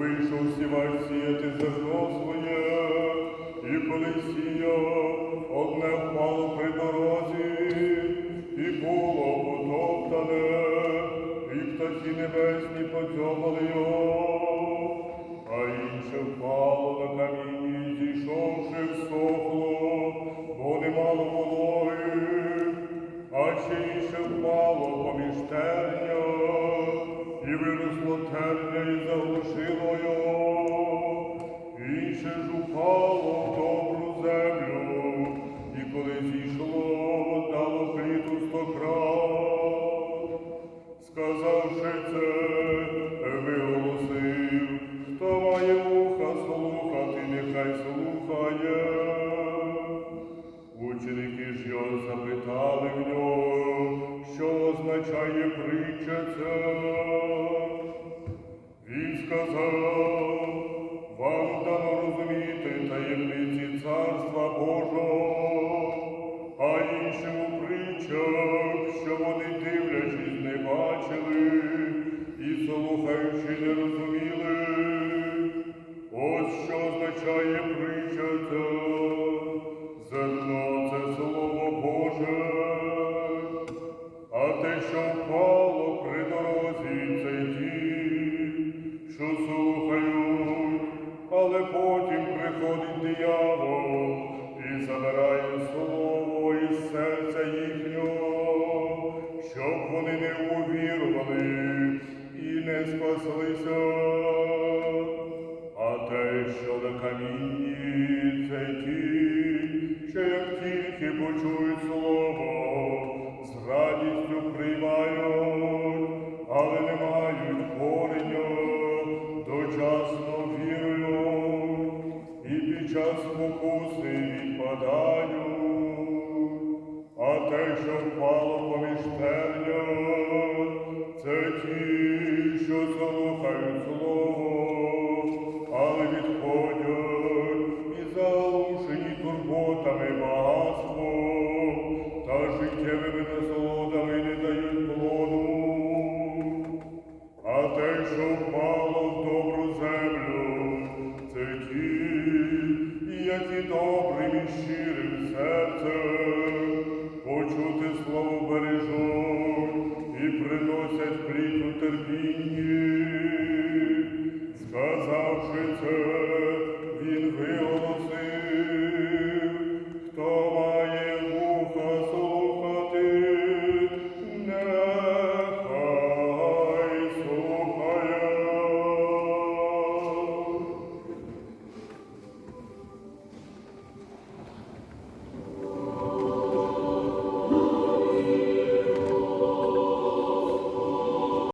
вийшов сівач сіяти зерно своє, і коли сіяв, одне впало при дорозі, і було потоптане, і птахи небесні подзьобали його, а інше впало на камінні, зійшовши всохло, бо не мало вологи, а ще інше впало поміж терня, і виросло терня, і заглушило його, інше ж упало в добру землю, і коли зійшло, дало пліду стократ. Сказавши це, виголосив, хто має вуха слухати, нехай слухає. Ученики ж його запитали в нього, що означає притча ця. Він сказав, слухають, але потім приходить диявол і забирає слово із серця їхнього, щоб вони не увірували і не спаслися. А те, що на камінні, це ті, що як тільки почують слово, з радістю приймають, але не мають спокуси відпадають. А те, що впало поміж терня, це ті, що слухають слово, але відходять і залушені турботами Слово бережуть і приносять сказавши це.